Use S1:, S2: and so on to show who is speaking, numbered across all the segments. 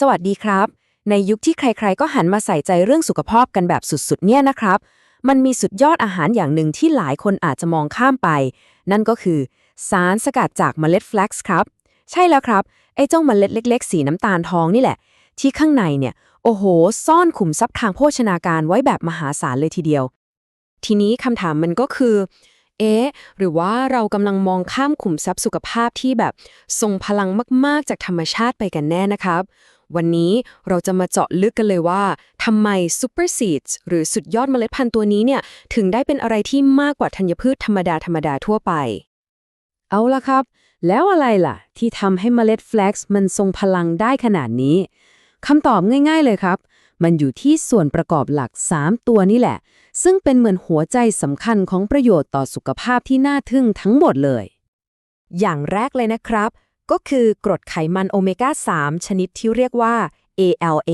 S1: สวัสดีครับ ในยุคที่ใครๆ ก็หันมาใส่ใจเรื่องสุขภาพกันแบบสุดๆ เนี่ยนะครับ มันมีสุดยอดอาหารอย่างหนึ่งที่หลายคนอาจจะมองข้ามไป นั่นก็คือ สารสกัดจากเมล็ดแฟลกซ์ครับ ใช่แล้วครับ ไอ้เจ้าเมล็ดเล็ก ๆ สีน้ำตาลทองนี่แหละ ที่ข้างในเนี่ย โอ้โห ซ่อนขุมทรัพย์ทางโภชนาการไว้แบบมหาศาลเลยทีเดียว ทีนี้คำถามมันก็คือ เอ๊ะ หรือว่าเรากำลังมองข้ามขุมทรัพย์สุขภาพที่แบบทรงพลังมากๆ จากธรรมชาติไปกันแน่นะครับ วันนี้เราจะมาเจาะลึกกันเลยว่าทำไม Super Seeds หรือสุดยอดเมล็ดพันธุ์ตัวนี้เนี่ยถึงได้เป็นอะไรที่มากกว่าธัญพืชธรรมดาธรรมดาทั่วไป เอาละครับ แล้วอะไรล่ะ ที่ทำให้เมล็ดแฟลกซ์มันทรงพลังได้ขนาดนี้คำตอบง่าย ๆ เลยครับ มันอยู่ที่ส่วนประกอบหลัก 3 ตัวนี่แหละ ซึ่งเป็นเหมือนหัวใจสำคัญของประโยชน์ต่อสุขภาพที่น่าทึ่งทั้งหมดเลย อย่างแรกเลยนะครับ ก็คือกรดไขมันโอเมก้า 3 ชนิดที่เรียกว่า ALA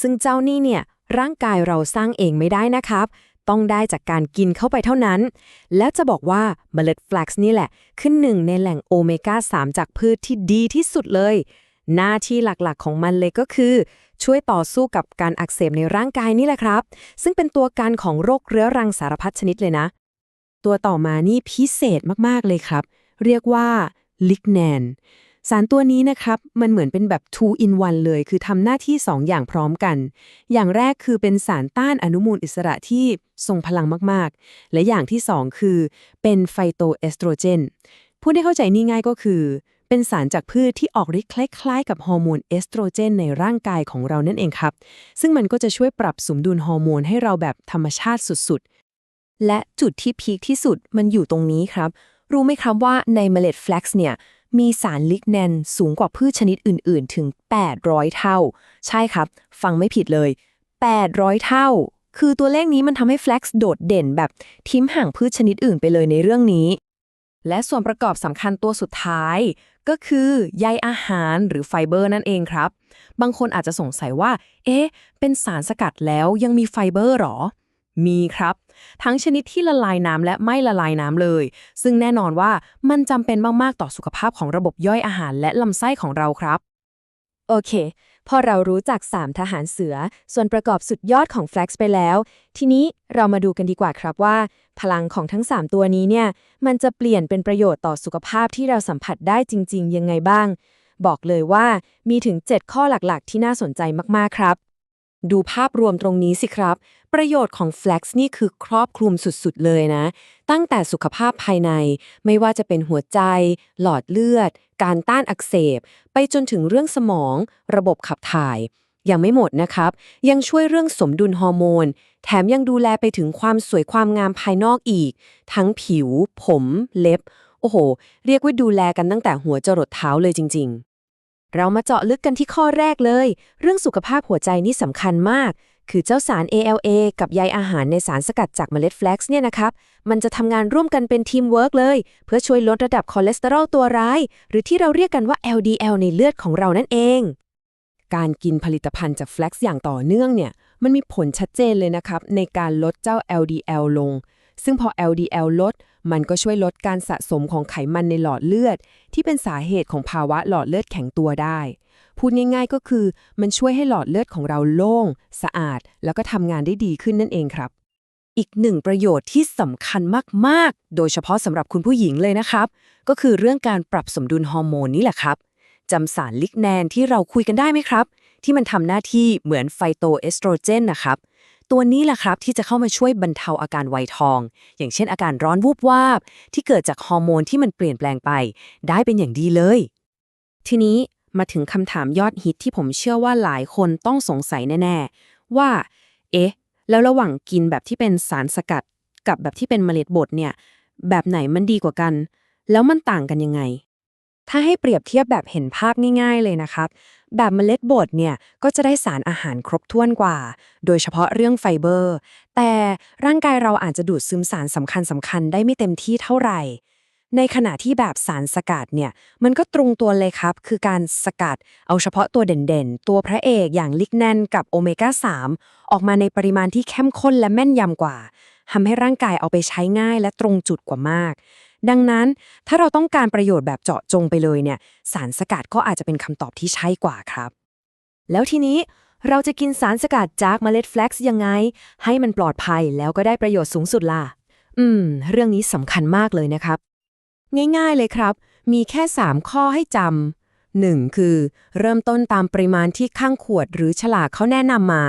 S1: ซึ่งเจ้านี่เนี่ยร่างกายเราสร้างเองไม่ได้นะครับ ต้องได้จากการกินเข้าไปเท่านั้น และจะบอกว่าเมล็ดแฟลกซ์นี่แหละ ขึ้นหนึ่งในแหล่งโอเมก้า 3 จากพืชที่ดีที่สุดเลย หน้าที่หลักๆของมันเลยก็คือ ช่วยต่อสู้กับการอักเสบในร่างกายนี่แหละครับ ซึ่งเป็นตัวการของโรคเรื้อรังสารพัดชนิดเลยนะ ตัวต่อมานี่พิเศษมากๆเลยครับ เรียกว่า ลิกแนนสารตัวนี้นะครับ มันเหมือนเป็นแบบ two in one เลย คือทำหน้าที่ 2 อย่างพร้อมกัน อย่างแรกคือเป็นสารต้านอนุมูลอิสระที่ทรงพลังมาก ๆ และอย่างที่ 2 คือเป็นไฟโตเอสโตรเจนพูดให้เข้าใจนี่ง่ายก็คือ เป็นสารจากพืชที่ออกฤทธิ์คล้าย ๆ กับฮอร์โมนเอสโตรเจนในร่างกายของเรานั่นเองครับ ซึ่งมันก็จะช่วยปรับสมดุลฮอร์โมนให้เราแบบธรรมชาติสุดๆและจุดที่พีคที่สุดมันอยู่ตรงนี้ครับ รู้ไหมครับว่าในเมล็ดแฟลกซ์เนี่ยมีสารลิกแนนสูงกว่าพืชชนิดอื่น ๆ ถึง 800 เท่า ใช่ครับ ฟังไม่ผิดเลย 800 เท่า คือตัวเลขนี้มันทำให้แฟลกซ์โดดเด่นแบบทิ้มห่างพืชชนิดอื่นไปเลยในเรื่องนี้ และส่วนประกอบสำคัญตัวสุดท้าย ก็คือใยอาหารหรือไฟเบอร์นั่นเองครับ บางคนอาจจะสงสัยว่า เอ๊ะ เป็นสารสกัดแล้วยังมีไฟเบอร์หรอ มีครับ ทั้งชนิดที่ละลายน้ำและไม่ละลายน้ำเลย ซึ่งแน่นอนว่ามันจำเป็นมากๆต่อสุขภาพของระบบย่อยอาหารและลำไส้ของเราครับ โอเค พอเรารู้จัก 3 ทหารเสือ ส่วนประกอบสุดยอดของ Flax ไปแล้ว ทีนี้เรามาดูกันดีกว่าครับว่า พลังของทั้ง 3 ตัวนี้เนี่ย มันจะเปลี่ยนเป็นประโยชน์ต่อสุขภาพที่เราสัมผัสได้จริง ๆ ยังไงบ้าง บอกเลยว่ามีถึง 7 ข้อหลักๆ ที่น่าสนใจมากๆครับดูภาพรวมตรงนี้สิครับ ประโยชน์ของ Flax นี่คือครอบคลุมสุดๆ เลยนะ ตั้งแต่สุขภาพภายใน ไม่ว่าจะเป็นหัวใจ หลอดเลือด การต้านอักเสบ ไปจนถึงเรื่องสมอง ระบบขับถ่าย ยังไม่หมดนะครับ ยังช่วยเรื่องสมดุลฮอร์โมน แถมยังดูแลไปถึงความสวยความงามภายนอกอีก ทั้งผิว ผม เล็บ โอ้โห เรียกว่าดูแลกันตั้งแต่หัวจรดเท้าเลยจริง ๆ เรามาเจาะลึกกันที่ข้อแรกเลย เรื่องสุขภาพหัวใจนี่สำคัญมาก คือเจ้าสาร ALA กับใยอาหารในสารสกัดจากเมล็ดแฟลกซ์เนี่ยนะครับ มันจะทำงานร่วมกันเป็นทีมเวิร์กเลย เพื่อช่วยลดระดับคอเลสเตอรอลตัวร้าย หรือที่เราเรียกกันว่า LDL ในเลือดของเรานั่นเอง การกินผลิตภัณฑ์จากแฟลกซ์อย่างต่อเนื่องเนี่ยมันมีผลชัดเจนเลยนะครับในการลดเจ้า LDL ลง ซึ่งพอ LDL ลด มันก็ช่วยลดการสะสมของไขมันในหลอดเลือด ที่เป็นสาเหตุของภาวะหลอดเลือดแข็งตัวได้ พูดง่ายๆก็คือมันช่วยให้หลอดเลือดของเราโล่ง สะอาด แล้วก็ทำงานได้ดีขึ้นนั่นเองครับ อีกหนึ่งประโยชน์ที่สำคัญมากๆ โดยเฉพาะสำหรับคุณผู้หญิงเลยนะครับ ก็คือเรื่องการปรับสมดุลฮอร์โมนนี่แหละครับจำสารลิกแนนที่เราคุยกันได้ไหมครับ ที่มันทำหน้าที่เหมือนไฟโตเอสโตรเจนนะครับ ตัวนี้แหละครับที่จะเข้ามาช่วยบรรเทาอาการไวทอง อย่างเช่นอาการร้อนวูบวาบ ที่เกิดจากฮอร์โมนที่มันเปลี่ยนแปลงไป ได้เป็นอย่างดีเลย ทีนี้มาถึงคำถามยอดฮิตที่ผมเชื่อว่าหลายคนต้องสงสัยแน่ ๆ ว่า เอ๊ะ แล้วระหว่างกินแบบที่เป็นสารสกัด กับแบบที่เป็นเมล็ดบดเนี่ย แบบไหนมันดีกว่ากัน แล้วมันต่างกันยังไง ถ้าให้เปรียบเทียบแบบเห็นภาพง่าย ๆ เลยนะครับ แบบเมล็ดบดเนี่ยก็จะได้สารอาหารครบถ้วนกว่า โดยเฉพาะเรื่องไฟเบอร์ แต่ร่างกายเราอาจจะดูดซึมสารสำคัญสำคัญได้ไม่เต็มที่เท่าไหร่ ในขณะที่แบบสารสกัดเนี่ยมันก็ตรงตัวเลยครับ คือการสกัดเอาเฉพาะตัวเด่นๆ ตัวพระเอกอย่างลิกแนนกับโอเมก้า 3 ออกมาในปริมาณที่เข้มข้นและแม่นยำกว่าทำให้ร่างกายเอาไปใช้ง่ายและตรงจุดกว่ามาก ดังนั้นถ้าเราต้องการประโยชน์แบบเจาะจงไปเลยเนี่ยสารสกัดก็อาจจะเป็นคำตอบที่ใช่กว่าครับ แล้วทีนี้เราจะกินสารสกัดจากเมล็ดแฟลกซ์ยังไง ให้มันปลอดภัยแล้วก็ได้ประโยชน์สูงสุดล่ะ อืม เรื่องนี้สำคัญมากเลยนะครับ ง่ายๆเลยครับ มีแค่ 3 ข้อให้จำหนึ่งคือ เริ่มต้นตามปริมาณที่ข้างขวดหรือฉลากเขาแนะนำมา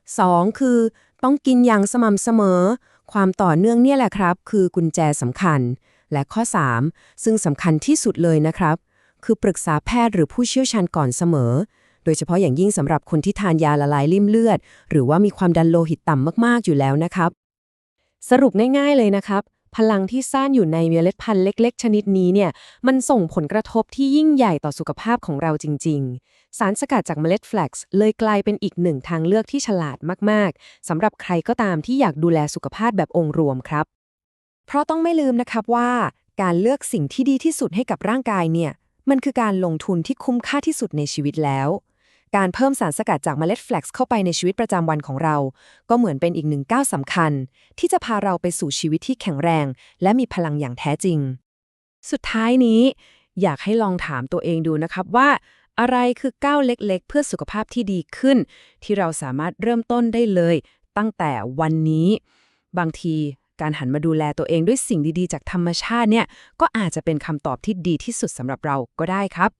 S1: 2. คือ ต้องกินอย่างสม่ำเสมอ ความต่อเนื่องเนี่ยแหละครับ คือกุญแจสำคัญ และข้อ 3 ซึ่งสำคัญที่สุดเลยนะครับ คือปรึกษาแพทย์หรือผู้เชี่ยวชาญก่อนเสมอ โดยเฉพาะอย่างยิ่งสำหรับคนที่ทานยาละลายริ่มเลือด หรือว่ามีความดันโลหิตต่ำมากๆอยู่แล้วนะครับ สรุปง่ายๆเลยนะครับ พลังที่ซ่านอยู่ในเมล็ดพันธุ์เล็ก ๆ ชนิดนี้เนี่ยมันส่งผลกระทบที่ยิ่งใหญ่ต่อสุขภาพของเราจริง ๆ สารสกัดจากเมล็ดแฟลกซ์เลยกลายเป็นอีกหนึ่งทางเลือกที่ฉลาดมากๆสำหรับใครก็ตามที่อยากดูแลสุขภาพแบบองค์รวมครับ เพราะต้องไม่ลืมนะครับว่าการเลือกสิ่งที่ดีที่สุดให้กับร่างกายเนี่ย มันคือการลงทุนที่คุ้มค่าที่สุดในชีวิตแล้ว การเพิ่มสารสกัดจากเมล็ดแฟลกซ์เข้าไปในชีวิตประจำวันของเรา ก็เหมือนเป็นอีกหนึ่งก้าวสำคัญ ที่จะพาเราไปสู่ชีวิตที่แข็งแรง และมีพลังอย่างแท้จริง สุดท้ายนี้ อยากให้ลองถามตัวเองดูนะครับว่า อะไรคือก้าวเล็กๆ เพื่อสุขภาพที่ดีขึ้น ที่เราสามารถเริ่มต้นได้เลย ตั้งแต่วันนี้ บางที การหันมาดูแลตัวเองด้วยสิ่งดีๆ จากธรรมชาติเนี่ยก็อาจจะเป็นคำตอบที่ดีที่สุดสำหรับเราก็ได้ครับ